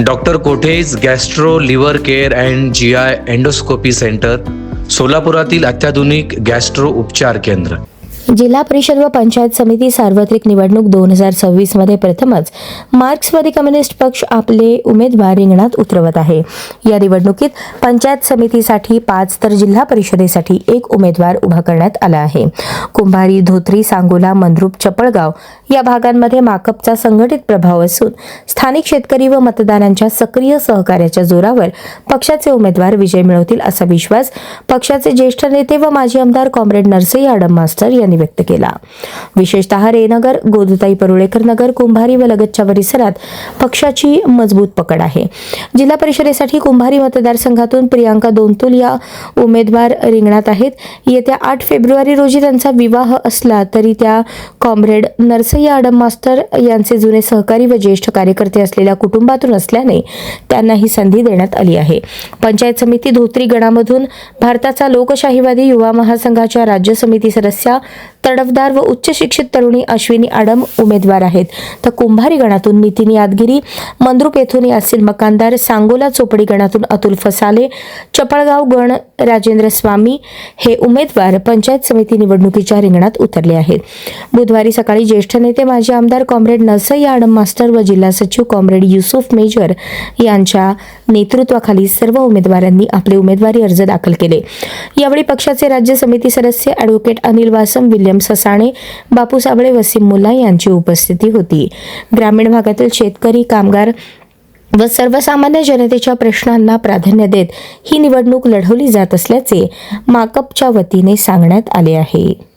Doctor कोठेज gastro liver care and G I endoscopy centre सोलापुरातील अत्याधुनिक gastro उपचार केंद्र. जिल्हा परिषद व पंचायत समिती सार्वत्रिक निवडणूक दोन हजार सव्वीसमध्ये प्रथमच मार्क्सवादी कम्युनिस्ट पक्ष आपले उमेदवार रिंगणात उतरवत आहे. या निवडणुकीत पंचायत समितीसाठी पाच तर जिल्हा परिषदेसाठी एक उमेदवार उभा करण्यात आला आहे. कुंभारी धोत्री सांगोला मंद्रुप चपळगाव या भागांमध्ये माकपचा संघटित प्रभाव असून स्थानिक शेतकरी व मतदारांच्या सक्रिय सहकार्याच्या जोरावर पक्षाचे उमेदवार विजय मिळवतील असा विश्वास पक्षाचे ज्येष्ठ नेते व माजी आमदार कॉम्रेड नरसई आडम मास्टर यांनी व्यक्त केला. विशेषतः रेनगर गोदुताई परुळेकर नगर कुंभारी व लगतच्या परिसरात पक्षाची मजबूत पकड आहे. जिल्हा परिषदेसाठी कुंभारी मतदारसंघातून प्रियांका दोनतुल या उमेदवार रिंगणात आहेत. येत्या आठ फेब्रुवारी रोजी त्यांचा विवाह असला तरी त्या कॉम्रेड नरसय्या आडम मास्टर यांचे जुने सहकारी व ज्येष्ठ कार्यकर्ते असलेल्या कुटुंबातून असल्याने त्यांना ही संधी देण्यात आली आहे. पंचायत समिती धोत्री गणामधून भारताचा लोकशाहीवादी युवा महासंघाच्या राज्य समिती सदस्या तडफदार व उच्च शिक्षित तरुणी अश्विनी आडम उमेदवार आहेत. तर कुंभारी गणातून नितीन यादगिरी मंद्रुप येथून यासिर मकानदार सांगोला चोपडी गणातून अतुल फसाले चपळगाव गण राजेंद्र स्वामी हे उमेदवार पंचायत समिती निवडणुकीच्या रिंगणात उतरले आहेत. बुधवारी सकाळी ज्येष्ठ नेते माजी आमदार कॉम्रेड नरसई आडम मास्टर व जिल्हा सचिव कॉम्रेड युसुफ मेजर यांच्या नेतृत्वाखाली सर्व उमेदवारांनी आपले उमेदवारी अर्ज दाखल केले. यावेळी पक्षाचे राज्य समिती सदस्य ॲडव्होकेट अनिल वासम विल्यम ससाणे बापू साबळे वसीम मुल्ला यांची उपस्थिती होती. ग्रामीण भागातील शेतकरी कामगार व सर्वसामान्य जनतेच्या प्रश्नांना प्राधान्य देत ही निवडणूक लढवली जात असल्याचे माकपच्या वतीने सांगण्यात आले आहे.